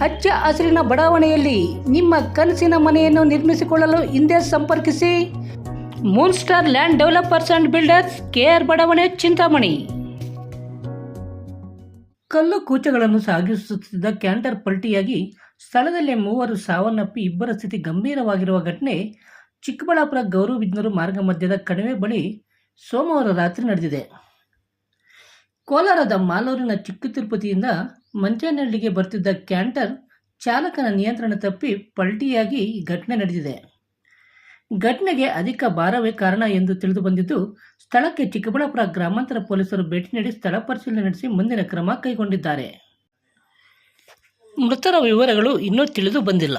ಹಚ್ಚ ಹಸಿರಿನ ಬಡಾವಣೆಯಲ್ಲಿ ನಿಮ್ಮ ಕನಸಿನ ಮನೆಯನ್ನು ನಿರ್ಮಿಸಿಕೊಳ್ಳಲು ಹಿಂದೆ ಸಂಪರ್ಕಿಸಿ. Moon star land developers and builders KR ಬಡಾವಣೆ, ಚಿಂತಾಮಣಿ. ಕಲ್ಲು ಕೂಚಗಳನ್ನು ಸಾಗಿಸುತ್ತಿದ್ದ ಕ್ಯಾಂಟರ್ ಪಲ್ಟಿಯಾಗಿ ಸ್ಥಳದಲ್ಲೇ ಮೂವರು ಸಾವನ್ನಪ್ಪಿ ಇಬ್ಬರ ಸ್ಥಿತಿ ಗಂಭೀರವಾಗಿರುವ ಘಟನೆ ಚಿಕ್ಕಬಳ್ಳಾಪುರ ಗೌರವಿಜ್ಞರು ಮಾರ್ಗ ಮಧ್ಯದ ಕಣಿವೆ ಬಳಿ ಸೋಮವಾರ ರಾತ್ರಿ ನಡೆದಿದೆ. ಕೋಲಾರದ ಮಾಲೂರಿನ ಚಿಕ್ಕ ತಿರುಪತಿಯಿಂದ ಮಂಚೇನಹಳ್ಳಿಗೆ ಬರ್ತಿದ್ದ ಕ್ಯಾಂಟರ್ ಚಾಲಕನ ನಿಯಂತ್ರಣ ತಪ್ಪಿ ಪಲ್ಟಿಯಾಗಿ ಘಟನೆ ನಡೆದಿದೆ. ಘಟನೆಗೆ ಅಧಿಕ ಭಾರವೇ ಕಾರಣ ಎಂದು ತಿಳಿದು ಬಂದಿದ್ದು ಸ್ಥಳಕ್ಕೆ ಚಿಕ್ಕಬಳ್ಳಾಪುರ ಗ್ರಾಮಾಂತರ ಪೊಲೀಸರು ಭೇಟಿ ನೀಡಿ ಸ್ಥಳ ಪರಿಶೀಲನೆ ನಡೆಸಿ ಮುಂದಿನ ಕ್ರಮ ಕೈಗೊಂಡಿದ್ದಾರೆ. ಮೃತರ ವಿವರಗಳು ಇನ್ನೂ ತಿಳಿದು ಬಂದಿಲ್ಲ.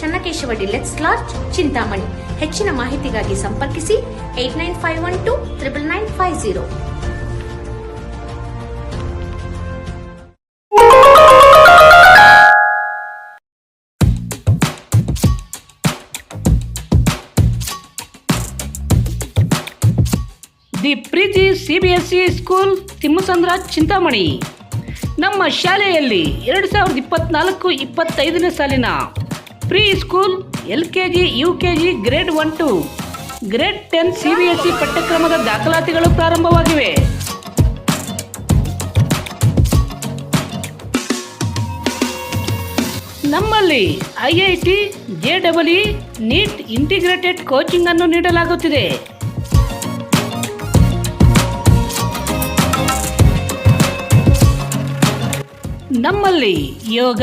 Channakeshava deluxe lodge, Chintamani. ಹೆಚ್ಚಿನ ಮಾಹಿತಿಗಾಗಿ ಸಂಪರ್ಕಿಸಿ eight nine five one two triple nine five zero. The Preethi CBSE school, Thimmasandra, Chintamani. ನಮ್ಮ ಶಾಲೆಯಲ್ಲಿ ಎರಡು ಸಾವಿರದ ಇಪ್ಪತ್ನಾಲ್ಕು ಇಪ್ಪತ್ತೈದನೇ ಸಾಲಿನ pre school, L K G, U K G, grade one two. Grade ten C B S E ಪಠ್ಯಕ್ರಮದ ದಾಖಲಾತಿಗಳು ಪ್ರಾರಂಭವಾಗಿವೆ. ನಮ್ಮಲ್ಲಿ I I T, J double E, NEET integrated coaching ಅನ್ನು ನೀಡಲಾಗುತ್ತಿದೆ. ನಮ್ಮಲ್ಲಿ ಯೋಗ